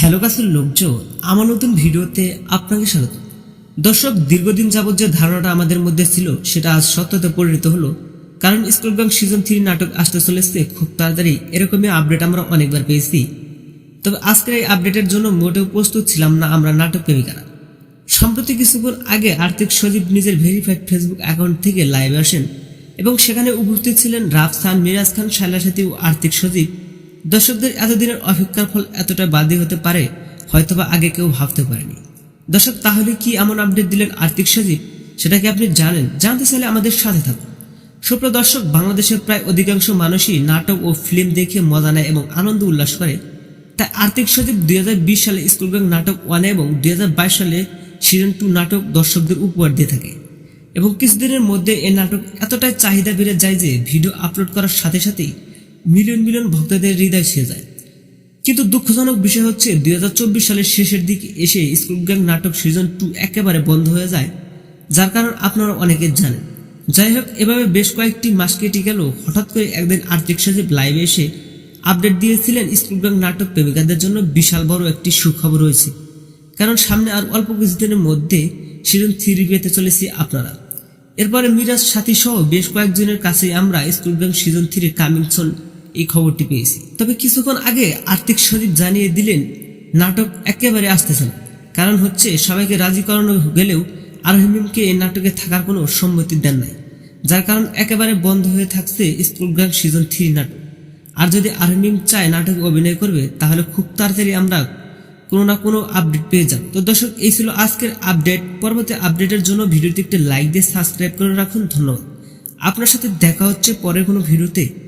Hello গাছের লোকজন আমার নতুন ভিডিওতে আপনাকে স্বাগত। দর্শক, দীর্ঘদিন যাবৎ যে ধারণাটা আমাদের মধ্যে ছিল, সেটা আজ সত্যতে পরিণত হলো, কারণ স্কুল ব্যাংক সিজন থ্রি নাটক আসতে চলেছে, খুব তাড়াতাড়ি। এরকমই আপডেট আমরা অনেকবার পেয়েছি। তবে আজকের এই আপডেটের জন্য মোটেও প্রস্তুত ছিলাম না আমরা নাটক প্রেমিকারা। সম্প্রতি কিছুক্ষণ আগে আর্থিক সজীব নিজের ভেরিফাইড ফেসবুক অ্যাকাউন্ট থেকে লাইভে আসেন এবং সেখানে উপস্থিত ছিলেন রাফসান, মিরাজ খান সাথী ও আর্থিক সজীব। দর্শকদের এতদিনের অপেক্ষার ফল এতটা বাদী হতে পারে, হয়তোবা আগে কেউ ভাবতে পারেনি। দর্শক, তাহলে কি এমন আপডেট দিলেন আর্থিক সজীব সেটা কি আপনি জানেন? জানতে চাইলে আমাদের সাথে থাকুন। সুপ্রিয় দর্শক, বাংলাদেশের প্রায় অধিকাংশ মানুষই নাটক ও ফিল্ম দেখে মজা নেয় এবং আনন্দ উল্লাস করে। তাই আর্থিক সচিব দুই সালে স্কুল ব্যাংক নাটক ওয়ান এবং দুই হাজার বাইশ সালে সিজন টু নাটক দর্শকদের উপহার দিয়ে থাকে। এবং কিছুদিনের মধ্যে এই নাটক এতটাই চাহিদা বেড়ে যায় যে ভিডিও আপলোড করার সাথে সাথেই মিলিয়ন মিলিয়ন ভক্তদের হৃদয় ছেয়ে যায়। কিন্তু দুঃখজনক বিষয় হচ্ছে দু হাজার চব্বিশ সালের শেষের দিকে এসে স্কুল গ্যাং নাটক সিজন টু একেবারে বন্ধ হয়ে যায়, যার কারণ আপনারা অনেকে জানেন। যাই হোক, এভাবে বেশ কয়েকটি মাস কেটে গেল, হঠাৎ করে একদিন আর্থিক সচিব লাইভে এসে আপডেট দিয়েছিলেন স্কুল গ্যাং নাটক প্রেমিকাদের জন্য বিশাল বড় একটি সুখবর রয়েছে। কারণ সামনে আর অল্প কিছুদিনের মধ্যে সিজন থ্রি পেতে চলেছি আপনারা। এরপরে মিরাজ সাথী সহ বেশ কয়েকজনের কাছে আমরা school bank season three coming soon এই খবরটি পেয়েছি। তবে কিছুক্ষণ আগে আর্থিক সচিব জানিয়ে দিলেন, নাটক একেবারে আসতেছে না। কারণ হচ্ছে, সবাইকে রাজি করানো গেলেও আরহিমিমকে এই নাটকে থাকার কোনো সম্মতি দেন নাই। যার কারণ একেবারে বন্ধ হয়ে থাকছে স্কুল গ্যাং সিজন থ্রি নাটক। আর যদি আরহিমিম চায় নাটকে অভিনয় করবে, তাহলে খুব তাড়াতাড়ি আমরা কোনো না কোনো আপডেট পেয়ে যাব। তো দর্শক, এই ছিল আজকের আপডেট। পরবর্তী আপডেটের জন্য ভিডিওটি একটি লাইক দিয়ে সাবস্ক্রাইব করে রাখুন। ধন্যবাদ। আপনার সাথে দেখা হচ্ছে পরের কোনো ভিডিওতে।